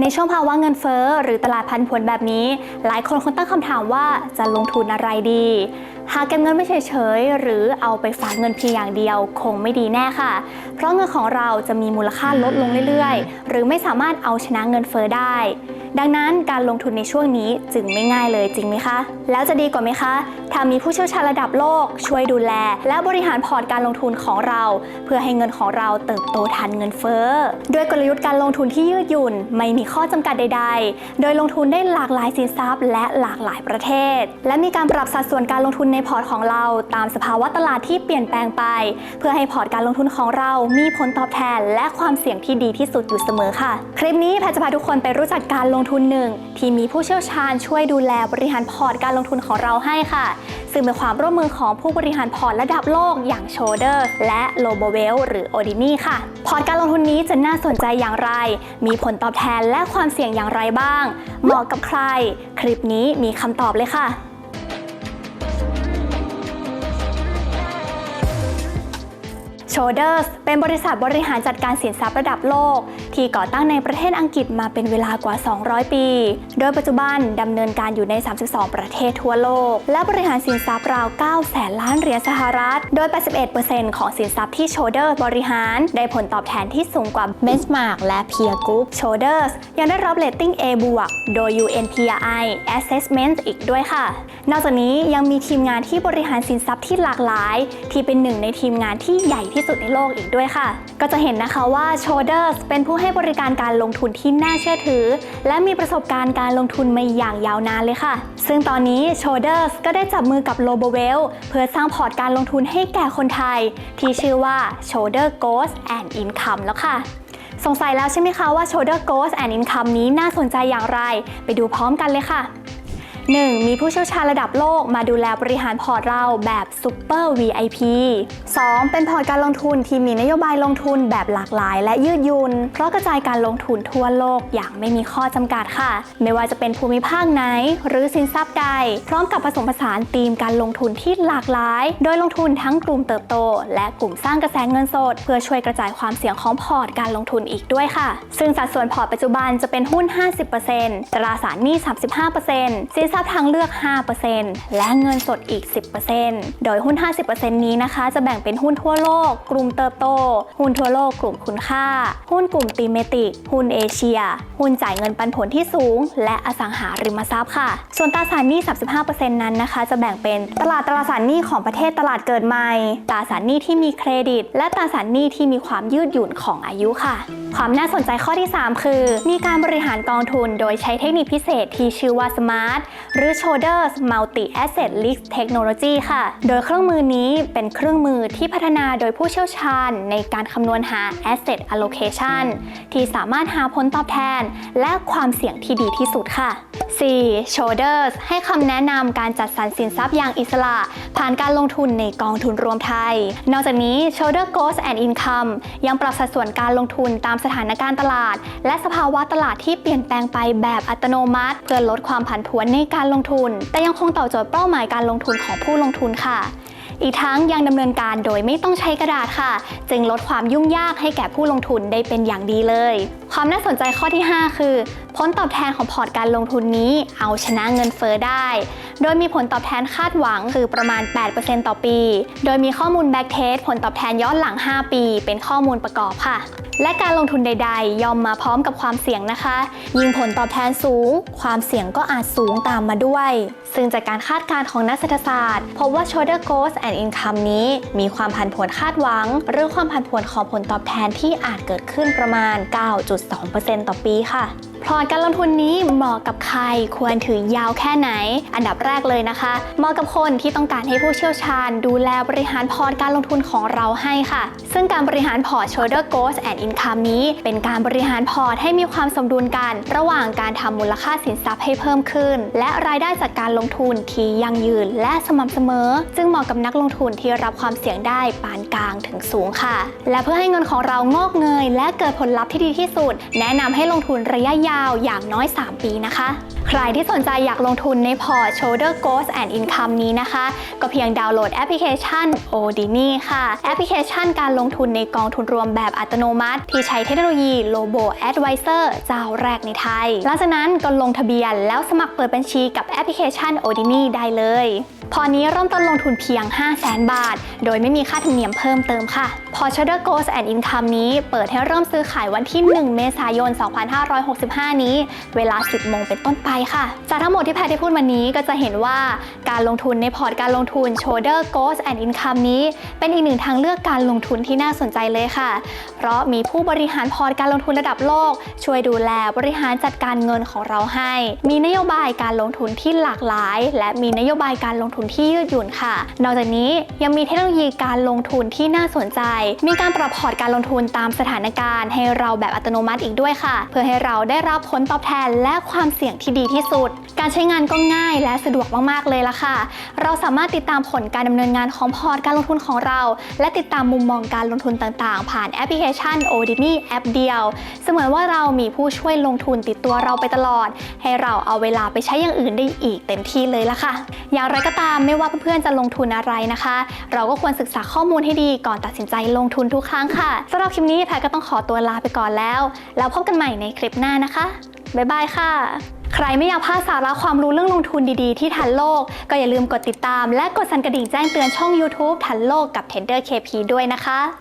ในช่วงภาวะเงินเฟ้อหรือตลาดพันผวนแบบนี้ หลายคนคงตั้งคำถามว่าจะลงทุนอะไรดี หากเก็บเงินไม่เฉยๆ หรือเอาไปฝากเงินเพียงอย่างเดียวคงไม่ดีแน่ค่ะ เพราะเงินของเราจะมีมูลค่าลดลงเรื่อยๆ หรือไม่สามารถเอาชนะเงินเฟ้อได้ ดังนั้นการลงทุนในช่วงนี้จึงไม่ง่ายเลยจริงไหมคะ แล้วจะดีกว่าไหมคะ ถ้ามีผู้เชี่ยวชาญระดับโลกช่วยดูแล และบริหารพอร์ตการลงทุนของเรา เพื่อให้เงินของเราเติบโตทันเงินเฟ้อด้วยกลยุทธ์การลงทุนที่ยืดหยุ่น ไม่มีข้อจำกัดใด ๆ โดยลงทุนได้หลากหลายสินทรัพย์ และหลากหลายประเทศ และมีการปรับสัดส่วนการลงทุนในพอร์ตของเราตามสภาวะตลาดที่เปลี่ยนแปลงไป เพื่อให้พอร์ตการลงทุนของเรามีผลตอบแทน และความเสี่ยงที่ดีที่สุดอยู่เสมอค่ะ คลิปนี้แพทจะพาทุกคนไปรู้จักการลงทุนหนึ่งที่มีผู้เชี่ยวชาญช่วยดูแลบริหารพอร์ตการลงทุนของเราให้ค่ะ ซึ่งเป็นความร่วมมือของผู้บริหารพอร์ตระดับโลกอย่างโชเดอร์และโลโบเวลหรือโอดินีค่ะ พอร์ตการลงทุนนี้จะน่าสนใจอย่างไร มีผลตอบแทนและความเสี่ยงอย่างไรบ้าง เหมาะกับใคร คลิปนี้มีคำตอบเลยค่ะ โชเดอร์สเป็นบริษัทบริหารจัดการสินทรัพย์ระดับโลก ที่ก่อตั้งในประเทศอังกฤษมาเป็นเวลากว่า 200 ปี โดยปัจจุบันดำเนินการอยู่ใน 32 ประเทศทั่วโลก และบริหารสินทรัพย์ราว 9 แสนล้านเหรียญสหรัฐ โดย 81%ของสินทรัพย์ที่โชเดอร์บริหาร ได้ผลตอบแทนที่สูงกว่า Benchmark และ Peer Group โชเดอร์สยังได้รับเรตติ้ง A บวกโดย UNPRI Assessment อีกด้วยค่ะ นอกจากนี้ยังมีทีมงานที่บริหารสินทรัพย์ที่หลากหลาย ที่เป็นหนึ่งในทีมงานที่ใหญ่ที่สุดในโลกอีกด้วยค่ะ ก็จะเห็นนะคะว่า s h o d e r s เป็นผู้ให้บริการการลงทุนที่น่าเชื่อถือ และมีประสบการณ์การลงทุนมาอย่างยาวนานเลยค่ะ ซึ่งตอนนี้ s h o d e r s ก็ได้จับมือกับ l o b o w e l l เพื่อสร้างพอร์ตการลงทุนให้แก่คนไทย ที่ชื่อว่า Shoulder Goals and Income แล้วค่ะสงสัยแล้วใช่ไหมคะว่า Shoulder Goals and Income นี้น่าสนใจอย่างไร ไปดูพร้อมกันเลยค่ะ 1. มีผู้เชี่ยวชาญระดับโลกมาดูแลบริหารพอร์ตเราแบบ Super VIP 2. เป็นพอร์ตการลงทุนที่มีนโยบายลงทุนแบบหลากหลาย และยืดหยุ่นเพราะกระจายการลงทุนทั่วโลกอย่างไม่มีข้อจำกัดค่ะ ไม่ว่าจะเป็นภูมิภาคไหน หรือสินทรัพย์ใด พร้อมกับผสมผสานธีมการลงทุนที่หลากหลาย โดยลงทุนทั้งกลุ่มเติบโต และกลุ่มสร้างกระแสเงินสด เพื่อช่วยกระจายความเสี่ยงของพอร์ตการลงทุนอีกด้วยค่ะ ซึ่งสัดส่วนพอร์ตปัจจุบันจะเป็นหุ้น 50%ตราสารหนี้ 35%สินทรัพย์ทางเลือก 5%และเงินสดอีก 10%โดยหุ้น 50%นี้นะคะ จะแบ่งเป็นหุ้นทั่วโลก กลุ่มเติบโต หุ้นทั่วโลกกลุ่มคุณค่า หุ้นกลุ่มตีเมติก หุ้นเอเชีย หุ้นจ่ายเงินปันผลที่สูง และอสังหาริมทรัพย์ค่ะ ส่วนตราสารหนี้ 35%นั้นนะคะ จะแบ่งเป็นตลาดตราสารหนี้ของประเทศตลาดเกิดใหม่ ตราสารหนี้ที่มีเครดิต และตราสารหนี้ที่มีความยืดหยุ่นของอายุค่ะ ความน่าสนใจข้อที่ 3 คือ มีการบริหารกองทุน โดยใช้เทคนิคพิเศษที่ชื่อว่า Smart หรือ Shoulders Multi Asset Risk Technology ค่ะ โดยเครื่องมือนี้เป็นเครื่องมือที่พัฒนาโดยผู้เชี่ยวชาญในการคำนวณหา Asset Allocation ที่สามารถหาผลตอบแทน และความเสี่ยงที่ดีที่สุดค่ะ 4. Shoulders ให้คำแนะนำการจัดสรรสินทรัพย์อย่างอิสระ ผ่านการลงทุนในกองทุนรวมไทย นอกจากนี้ Shoulder Goals and Income ยังปรับสัดส่วนการลงทุนตามสถานการณ์ตลาด และสภาวะตลาดที่เปลี่ยนแปลงไปแบบอัตโนมัติเพื่อลดความผันผวนในการลงทุน แต่ยังคงตอบโจทย์เป้าหมายการลงทุนของผู้ลงทุนค่ะ อีกทั้งยังดำเนินการโดยไม่ต้องใช้กระดาษค่ะ จึงลดความยุ่งยากให้แก่ผู้ลงทุนได้เป็นอย่างดีเลย ความน่าสนใจข้อที่ 5 คือ ผลตอบแทนของพอร์ตการลงทุนนี้เอาชนะเงินเฟอ้อได้ โดยมีผลตอบแทนคาดหวังคือประมาณ 8%ต่อปี โดยมีข้อมูลแบ็กเทสผลตอบแทนย้อนหลัง 5 ปี เป็นข้อมูลประกอบค่ะ และการลงทุนใด ๆ ย่อมมาพร้อมกับความเสี่ยงนะคะ ยิ่งผลตอบแทนสูง ความเสี่ยงก็อาจสูงตามมาด้วย ซึ่งจากการคาดการณ์ของนักเศรษฐศาสตร์พบว่า Shoulder Goals and Income นี้มีความผันผวนคาดหวังหรือความผันผวนของผลตอบแทนที่อาจเกิดขึ้นประมาณ 9.2%ต่อปีค่ะ พอร์ตการลงทุนนี้เหมาะกับใครควรถือยาวแค่ไหน อันดับแรกเลยนะคะ เหมาะกับคนที่ต้องการให้ผู้เชี่ยวชาญ ดูแลบริหารพอร์ตการลงทุนของเราให้ค่ะ ซึ่งการบริหารพอร์ต Shoulder Goals and Income นี้ เป็นการบริหารพอร์ตให้มีความสมดุลกัน ระหว่างการทำมูลค่าสินทรัพย์ให้เพิ่มขึ้น และรายได้จากการลงทุนที่ยั่งยืนและสม่ำเสมอจึงเหมาะกับนักลงทุนที่รับความเสี่ยงได้ปานกลางถึงสูงค่ะ และเพื่อให้เงินของเรางอกเงย และเกิดผลลัพธ์ที่ดีที่สุด แนะนำให้ลงทุนระยะยาวอย่างน้อย 3 ปีนะคะ ใครที่สนใจอยากลงทุนในพอร์ต Shoulder Growth and Income นี้นะคะ ก็เพียงดาวน์โหลดแอปพลิเคชัน Odini ค่ะ แอปพลิเคชันการลงทุนในกองทุนรวมแบบอัตโนมัติ ที่ใช้เทคโนโลยี Robo Advisor เจ้าแรกในไทย หลังจากนั้นก็ลงทะเบียนแล้วสมัครเปิดบัญชีกับแอปพลิเคชัน Odini ได้เลย พอนี้เริ่มต้นลงทุนเพียง 5 0 0 0 0 0 บาท โดยไม่มีค่าธรรมเนียมเพิ่มเติมค่ะ พอ Shadow Goals and Income นี้เปิดให้เริ่มซื้อขายวันที่ 1 เมษายน 2565 นี้ เวลา 10 โมงเป็นต้นไปค่ะ จากทั้งหมดที่แพทย์ได้พูดมานี้ก็จะเห็นว่าการลงทุนในพอร์ตการลงทุน s h o u d e r g o s and Income นี้ เป็นอีกหนึ่งทางเลือกการลงทุนที่น่าสนใจเลยค่ะ เพราะมีผู้บริหารพอร์ตการลงทุนระดับโลก ช่วยดูแลบริหารจัดการเงินของเราให้ มีนโยบายการลงทุนที่หลากหลาย และมีนโยบายการลงทุนที่ยืดหยุ่นค่ะ นอกจากนี้ยังมีเทคโนโลยีการลงทุนที่น่าสนใจ มีการปรับพอร์ตการลงทุนตามสถานการณ์ ให้เราแบบอัตโนมัติอีกด้วยค่ะ เพื่อให้เราได้รับผลตอบแทนและความเสี่ยงที่ดีที่สุด การใช้งานก็ง่ายและสะดวกมากๆเลยละค่ะ เราสามารถติดตามผลการดำเนินงานของพอร์ตการลงทุนของเรา และติดตามมุมมองการลงทุนต่างๆ ผ่านแอปพลิเคชัน Odini แอปเดียว เสมือนว่าเรามีผู้ช่วยลงทุนติดตัวเราไปตลอด ให้เราเอาเวลาไปใช้อย่างอื่นได้อีกเต็มที่เลยละค่ะ อย่างไรก็ตามไม่ว่าเพื่อนๆจะลงทุนอะไรนะคะ เราก็ควรศึกษาข้อมูลให้ดีก่อนตัดสินใจลงทุนทุกครั้งค่ะสำหรับคลิปนี้แพทก็ต้องขอตัวลาไปก่อนแล้ว แล้วพบกันใหม่ในคลิปหน้านะคะ บ๊ายบายค่ะ ใครไม่อยากพลาดสาระความรู้เรื่องลงทุนดีๆ ที่ทันโลก ก็อย่าลืมกดติดตาม และกดสั่นกระดิ่งแจ้งเตือนช่อง YouTube ทันโลกกับ Tender KP ด้วยนะคะ